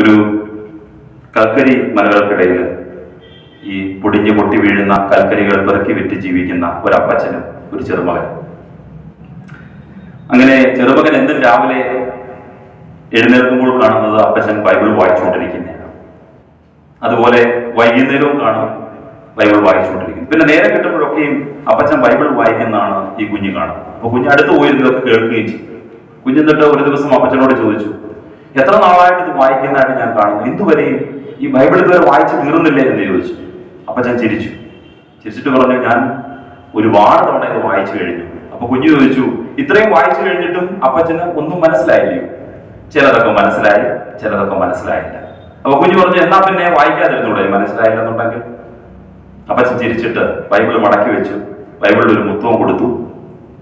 ഒരു കൽക്കരി മലകൾക്കിടയിൽ ഈ പൊടിഞ്ഞു പൊട്ടി വീഴുന്ന കൽക്കരികൾ പെറുക്കി വിറ്റ് ജീവിക്കുന്ന ഒരു ഒരപ്പച്ചനും ഒരു ചെറുമകൻ അങ്ങനെ ചെറുമകൻ എന്തും രാവിലെ എഴുന്നേൽക്കുമ്പോൾ കാണുന്നത് അപ്പച്ചൻ ബൈബിൾ വായിച്ചുകൊണ്ടിരിക്കുന്നതാണ്. അതുപോലെ വൈകുന്നേരവും കാണും ബൈബിൾ വായിച്ചുകൊണ്ടിരിക്കുന്നു. പിന്നെ നേരെ കിട്ടുമ്പോഴൊക്കെയും അപ്പച്ചൻ ബൈബിൾ വായിക്കുന്നതാണ് ഈ കുഞ്ഞ് കാണുന്നത്. അപ്പൊ കുഞ്ഞ് അടുത്ത് പോയി ഇതൊക്കെ കേൾക്കുകയും ചെയ്യും. കുഞ്ഞെന്നിട്ട് ഒരു ദിവസം അപ്പച്ചനോട് ചോദിച്ചു എത്ര നാളായിട്ട് ഇത് വായിക്കുന്നതായിട്ട് ഞാൻ കാണുന്നു. ഇതുവരെയും ഈ ബൈബിൾ ഇതുവരെ വായിച്ചു തീർന്നില്ലേ എന്ന് ചോദിച്ചു. അപ്പൊ ഞാൻ ചിരിച്ചു. ചിരിച്ചിട്ട് പറഞ്ഞു ഞാൻ ഒരുപാട് തവണ ഇത് വായിച്ചു കഴിഞ്ഞു. അപ്പൊ കുഞ്ഞു ചോദിച്ചു ഇത്രയും വായിച്ചു കഴിഞ്ഞിട്ടും അപ്പച്ചന് ഒന്നും മനസ്സിലായില്ലയോ ചിലതൊക്കെ മനസ്സിലായി ചിലതൊക്കെ മനസ്സിലായില്ല. അപ്പൊ കുഞ്ഞു പറഞ്ഞു എന്നാ പിന്നെ വായിക്കാതിരുന്നൂടെ മനസ്സിലായില്ലെന്നുണ്ടെങ്കിൽ? അപ്പച്ചൻ ചിരിച്ചിട്ട് ബൈബിൾ മടക്കി വെച്ചു. ബൈബിളിൽ ഒരു മുത്തവും കൊടുത്തു.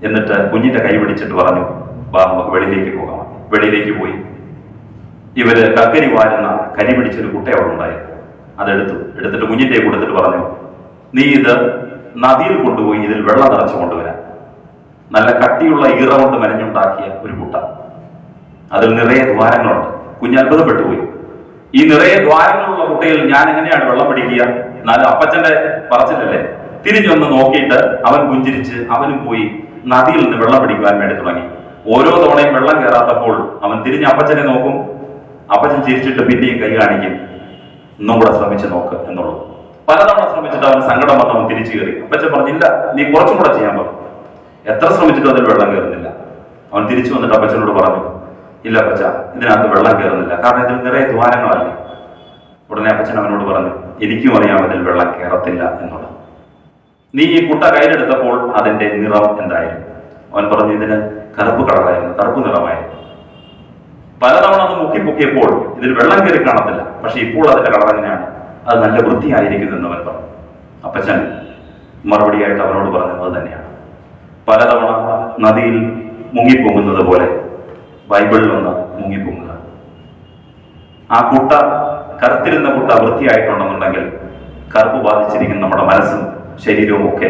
എന്നിട്ട് കുഞ്ഞിന്റെ കൈ പിടിച്ചിട്ട് പറഞ്ഞു വാ നമുക്ക് വെളിയിലേക്ക് പോകാം. വെളിയിലേക്ക് പോയി. ഇവർ കക്കരി വാരുന്ന കരി പിടിച്ചൊരു കുട്ട അവിടെ ഉണ്ടായിരുന്നു അതെടുത്തു. എടുത്തിട്ട് കുഞ്ഞിന്റെ കൈ കൊടുത്തിട്ട് പറഞ്ഞു നീ ഇത് നദിയിൽ കൊണ്ടുപോയി ഇതിൽ വെള്ളം നിറച്ചു കൊണ്ടുവരാൻ. നല്ല കട്ടിയുള്ള ഈറ കൊണ്ട് മെനഞ്ഞുണ്ടാക്കിയ ഒരു കുട്ട. അതിൽ നിറയെ ദ്വാരങ്ങളുണ്ട്. കുഞ്ഞ് അത്ഭുതപ്പെട്ടു പോയി ഈ നിറയെ ദ്വാരങ്ങളുള്ള കുട്ടയിൽ ഞാൻ എങ്ങനെയാണ് വെള്ളം പിടിക്കുക? എന്നാലും അപ്പച്ചന്റെ പറച്ചിലല്ലേ? തിരിഞ്ഞൊന്ന് നോക്കിയിട്ട് അവൻ പുഞ്ചിരിച്ച് അവനും പോയി നദിയിൽ നിന്ന് വെള്ളം പിടിക്കുവാൻ വേണ്ടി തുടങ്ങി. ഓരോ തവണയും വെള്ളം കയറാത്തപ്പോൾ അവൻ തിരിഞ്ഞ് അപ്പച്ചനെ നോക്കും. അപ്പച്ചൻ ചിരിച്ചിട്ട് പിന്നെയും കൈ കാണിക്കും. ഒന്നും കൂടെ ശ്രമിച്ചു നോക്ക് എന്നുള്ളത്. പലതവണ ശ്രമിച്ചിട്ട് അവന് സങ്കടം വന്ന് അവൻ തിരിച്ചു കയറി. അപ്പച്ചൻ പറഞ്ഞില്ല നീ കുറച്ചും കൂടെ ചെയ്യാൻ പറഞ്ഞു എത്ര ശ്രമിച്ചിട്ടും അതിൽ വെള്ളം കയറുന്നില്ല. അവൻ തിരിച്ചു വന്നിട്ട് അപ്പച്ചനോട് പറഞ്ഞു ഇല്ല അപ്പച്ച ഇതിനകത്ത് വെള്ളം കയറുന്നില്ല. കാരണം ഇതിൽ നിറയെ ദ്വാരങ്ങളല്ലേ. ഉടനെ അപ്പച്ചൻ അവനോട് പറഞ്ഞു എനിക്കും അറിയാം അതിൽ വെള്ളം കയറത്തില്ല എന്നുള്ളത്. നീ ഈ കുട്ട കയ്യിലെടുത്തപ്പോൾ അതിന്റെ നിറം എന്തായിരുന്നു? അവൻ പറഞ്ഞു ഇതിന് കറുപ്പ് കളറായിരുന്നു. കറുപ്പ് നിറമായിരുന്നു. പലതവണ അത് മുക്കി പൊക്കിയപ്പോൾ ഇതിൽ വെള്ളം കയറി കാണത്തില്ല. പക്ഷെ ഇപ്പോൾ അതിന്റെ കളർ എങ്ങനെയാണ് അത് നല്ല വൃത്തിയായിരിക്കുന്നു എന്ന് അവൻ പറഞ്ഞു. അപ്പച്ചൻ മറുപടിയായിട്ട് അവനോട് പറഞ്ഞത് തന്നെയാണ്. പലതവണ നദിയിൽ മുങ്ങിപ്പൊങ്ങുന്നത് പോലെ ബൈബിളിൽ ഒന്ന് മുങ്ങിപ്പൊങ്ങുക. ആ കുട്ട കറുത്തിരുന്ന കുട്ട വൃത്തിയായിട്ടുണ്ടെന്നുണ്ടെങ്കിൽ കറുപ്പ് ബാധിച്ചിരിക്കുന്ന നമ്മുടെ മനസ്സും ശരീരവും ഒക്കെ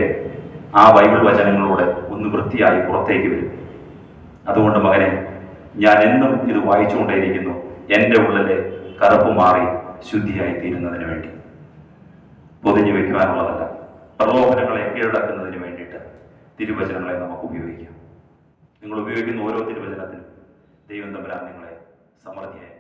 ആ ബൈബിൾ വചനങ്ങളിലൂടെ ഒന്ന് വൃത്തിയായി പുറത്തേക്ക് വരും. അതുകൊണ്ട് മകനെ ഞാൻ എന്നും ഇത് വായിച്ചുകൊണ്ടേയിരിക്കുന്നു. എന്റെ ഉള്ളിലെ കറുപ്പ് മാറി ശുദ്ധിയായി തീരുന്നതിന് വേണ്ടി. പൊതിഞ്ഞു വയ്ക്കുവാനുള്ളതല്ല പ്രലോഭനങ്ങളെ കീഴടക്കുന്നതിന് വേണ്ടിയിട്ട് തിരുവചനങ്ങളെ നമുക്ക് ഉപയോഗിക്കാം. നിങ്ങൾ ഉപയോഗിക്കുന്ന ഓരോ തിരുവചനത്തിനും ദൈവം തമ്പുരാൻ നിങ്ങളെ സമൃദ്ധിയായി